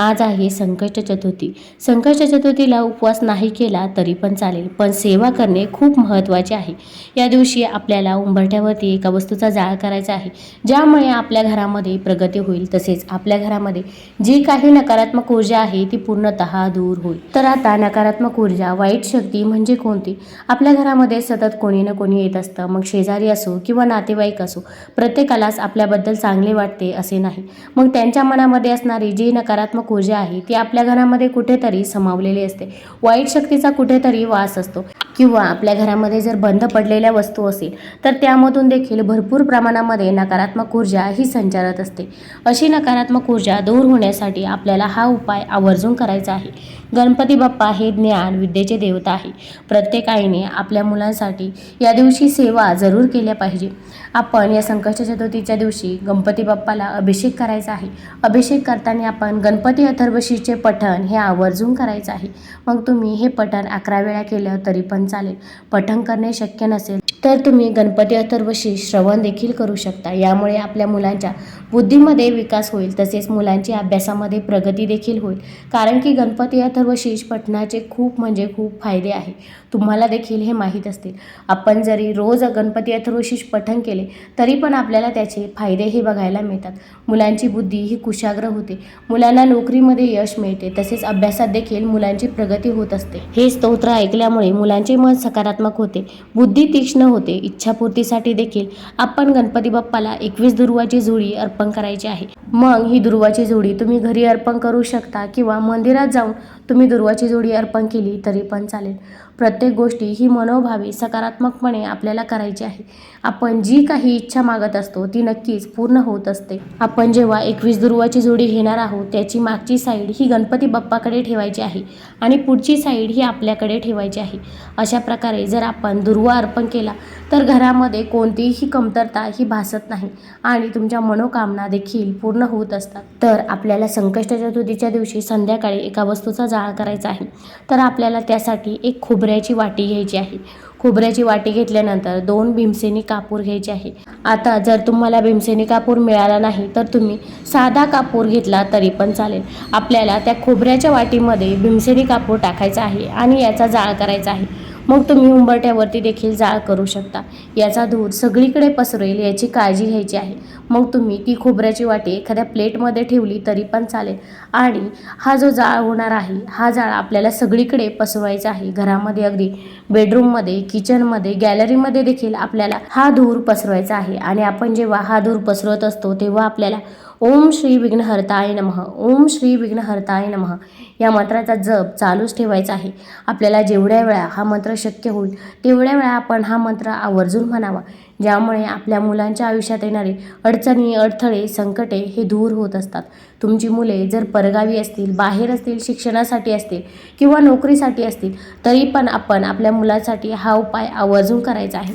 आज आहे संकष्ट चतुर्थी. संकष्ट चतुर्थीला उपवास नाही केला तरी पण चालेल पण सेवा करणे खूप महत्त्वाचे आहे. या दिवशी आपल्याला उंबरठ्यावरती एका वस्तूचा जाळ करायचा आहे ज्यामुळे आपल्या घरामध्ये प्रगती होईल. तसेच आपल्या घरामध्ये जी काही नकारात्मक ऊर्जा आहे ती पूर्णतः दूर होईल. तर आता नकारात्मक ऊर्जा वाईट शक्ती म्हणजे कोणती? आपल्या घरामध्ये सतत कोणी ना कोणी येत असतं. मग शेजारी असो किंवा नातेवाईक असो प्रत्येकालाच आपल्याबद्दल चांगले वाटते असे नाही. मग त्यांच्या मनामध्ये असणारी जी नकारात्मक ऊर्जा आहे ती आपल्या घरामध्ये कुठेतरी समावलेली असते. वाईट शक्तीचा कुठेतरी वास असतो. किंवा आपल्या घरामध्ये जर बंद पडलेल्या वस्तू असेल तर त्यामधून देखील भरपूर प्रमाणामध्ये नकारात्मक ऊर्जा ही संचारत असते. अशी नकारात्मक ऊर्जा दूर होण्यासाठी आपल्याला हा उपाय आवर्जून करायचा आहे. गणपती बाप्पा हे ज्ञान विद्येचे देवता आहे. प्रत्येक आईने आपल्या मुलांसाठी या दिवशी सेवा जरूर केल्या पाहिजे. आपण या संकष्ट चतुर्थीच्या दिवशी गणपती बाप्पाला अभिषेक करायचा आहे. अभिषेक करताना आपण गणपती अथर्वशीचे पठण हे आवर्जून करायचं आहे. मग तुम्ही हे पठण अकरा वेळा केलं तरी पण चालेल. पठण करणे शक्य नसेल. तर तुम्ही गणपती अथर्वशी श्रवण देखील करू शकता. यामुळे आपल्या मुलांच्या बुद्धीमध्ये विकास होईल तसेच मुलांची अभ्यासामध्ये प्रगती देखील होईल. कारण की गणपती अथर्वशीष पठणाचे खूप म्हणजे खूप फायदे आहे. तुम्हाला देखील हे माहीत असतील. आपण जरी रोज गणपती अथर्वशीष पठण केले तरी पण आपल्याला त्याचे फायदे हे बघायला मिळतात. मुलांची बुद्धी ही कुशाग्र होते. मुलांना नोकरीमध्ये यश मिळते तसेच अभ्यासात देखील मुलांची प्रगती होत असते. हे स्तोत्र ऐकल्यामुळे मुलांचे मन सकारात्मक होते. बुद्धी तीक्ष्ण होते. इच्छापूर्तीसाठी देखील आपण गणपती बाप्पाला एकवीस दुर्वाची जोडी अर्पण करायची आहे. मग ही दुर्वाची जोडी तुम्ही घरी अर्पण करू शकता किंवा मंदिरात जाऊन तुम्ही दुर्वाची जोडी अर्पण केली तरी पण चालेल. प्रत्येक गोष्टी ही मनोभावी सकारात्मकपणे आपल्याला करायची आहे. आपण जी काही इच्छा मागत असतो ती नक्कीच पूर्ण होत असते. आपण जेव्हा एकवीस दुर्वाची जोडी घेणार आहोत त्याची मागची साईड ही गणपती बाप्पाकडे ठेवायची आहे आणि पुढची साईड ही आपल्याकडे ठेवायची आहे. अशा प्रकारे जर आपण दुर्वा अर्पण केला तर घरामध्ये कोणतीही कमतरता ही भासत नाही आणि तुमच्या मनोकामना देखील पूर्ण होत असतात. तर आपल्याला संकष्ट चतुर्थीच्या दिवशी संध्याकाळी एका वस्तूचा जाळ करायचा आहे. तर आपल्याला त्यासाठी एक खोबऱ्याची वाटी घ्यायची आहे. खोबऱ्याची वाटी घेतल्यानंतर दोन भीमसेनी कापूर घ्यायचे आहे. आता जर तुम्हाला भीमसेनी कापूर मिळाला नाही तर तुम्ही साधा कापूर घेतला तरी पण चालेल. आपल्याला त्या खोबऱ्याच्या वाटीमध्ये भीमसेनी कापूर टाकायचा आहे आणि याचा जाळ करायचा आहे. मग तुम्ही उंबरठ्यावरती देखील जाळ करू शकता. याचा धूर सगळीकडे पसरेल याची काळजी घ्यायची आहे. मग तुम्ही ती खोबऱ्याची वाटी एखाद्या प्लेटमध्ये ठेवली तरी पण चालेल. आणि हा जो जाळ होणार आहे हा जाळ आपल्याला सगळीकडे पसरवायचा आहे. घरामध्ये अगदी बेडरूममध्ये किचनमध्ये गॅलरीमध्ये देखील आपल्याला हा धूर पसरवायचा आहे. आणि आपण जेव्हा हा धूर पसरवत असतो तेव्हा आपल्याला ओम श्री विघ्नहर्ताय नमः. ओम श्री विघ्नहर्ताय नमः. या मंत्राचा जप चालूच ठेवायचा आहे. आपल्याला जेवढ्या वेळा हा मंत्र शक्य होईल तेवढ्या वेळा आपण हा मंत्र आवर्जून म्हणावा. ज्यामुळे आपल्या मुलांच्या आयुष्यात येणारे अडचणी अडथळे संकटे हे दूर होत असतात. तुमची मुले जर परगावी असतील बाहेर असतील शिक्षणासाठी असतील किंवा नोकरीसाठी असतील तरी पण आपण आपल्या मुलांसाठी हा उपाय आवर्जून करायचा आहे.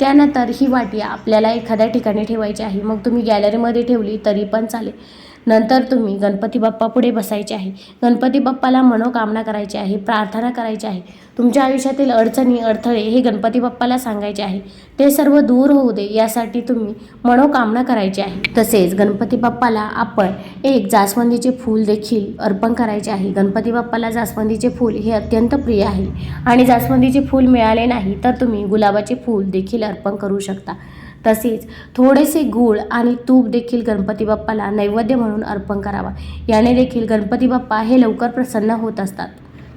त्यानंतर ही वाटी आपल्याला एखाद्या ठिकाणी ठेवायची आहे. मग तुम्ही गॅलरीमध्ये ठेवली तरी पण चालेल. नंतर तुम्ही गणपती बाप्पा पुढे बसायचे आहे. गणपती बाप्पाला मनोकामना करायची आहे प्रार्थना करायची आहे. तुमच्या आयुष्यातील अडचणी अडथळे हे गणपती बाप्पाला सांगायचे आहे. ते सर्व दूर होऊ दे यासाठी तुम्ही मनोकामना करायची आहे. तसेच गणपती बाप्पाला आपण एक जास्वंदीचे फूल देखील अर्पण करायचे आहे. गणपती बाप्पाला जास्वंदीचे फूल हे अत्यंत प्रिय आहे. आणि जास्वंदीचे फूल मिळाले नाही तर तुम्ही गुलाबाचे फूल देखील अर्पण करू शकता. तसेच थोडेसे गूळ आणि तूप देखील गणपती बाप्पाला नैवेद्य म्हणून अर्पण करावा. याने देखील गणपती बाप्पा हे लवकर प्रसन्न होत असतात.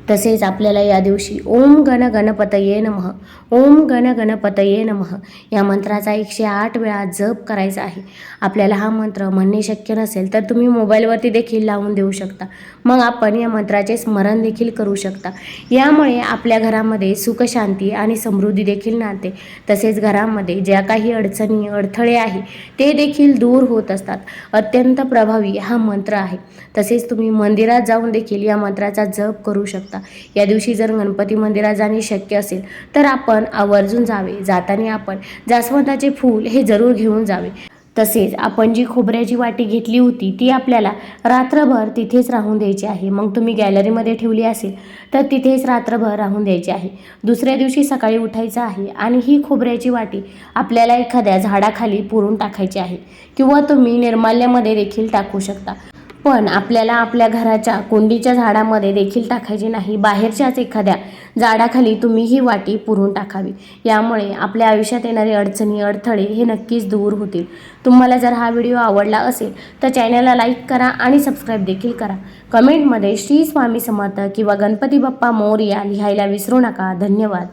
तसेच आपल्याला या दिवशी ओम गण गणपतये नमः. ओम गण गणपतये नमः. या मंत्राचा एकशे आठ वेळा जप करायचा आहे. आपल्याला हा मंत्र म्हणणे शक्य नसेल तर तुम्ही मोबाईलवरती देखील लावून देऊ शकता. मग आपण या मंत्राचे स्मरण देखील करू शकता. यामुळे आपल्या घरामध्ये सुखशांती आणि समृद्धी देखील नाते. तसेच घरामध्ये ज्या काही अडचणी अडथळे आहे ते देखील दूर होत असतात. अत्यंत प्रभावी हा मंत्र आहे. तसेच तुम्ही मंदिरात जाऊन देखील या मंत्राचा जप करू शकता. शकता या दिवशी जर गणपती मंदिरात जाणे शक्य असेल तर आपण आवर्जून जावे. जाताना आपण जास्वंदाचे फूल हे जरूर घेऊन जावे. तसेच आपण जी खोबऱ्याची वाटी घेतली होती ती आपल्याला रात्रभर तिथेच राहून द्यायची आहे. मग तुम्ही गॅलरीमध्ये ठेवली असेल तर तिथेच रात्रभर राहून द्यायची आहे. दुसऱ्या दिवशी सकाळी उठायचं आहे आणि ही खोबऱ्याची वाटी आपल्याला एखाद्या झाडाखाली पुरून टाकायची आहे. किंवा तुम्ही निर्माल्यामध्ये देखील टाकू शकता. पण आपल्याला आपल्या घराच्या कुंडीच्या झाडामध्ये देखील टाकायची नाही. बाहेरच्याच एखाद्या झाडाखाली तुम्ही ही वाटी पुरून टाकावी. यामुळे आपल्या आयुष्यात येणारे अडचणी अडथळे हे नक्कीच दूर होतील. तुम्हाला जर हा व्हिडिओ आवडला असेल तर चॅनलला लाईक करा आणि सबस्क्राईब देखील करा. कमेंटमध्ये श्री स्वामी समर्थ किंवा गणपती बाप्पा मोरया लिहायला विसरू नका. धन्यवाद.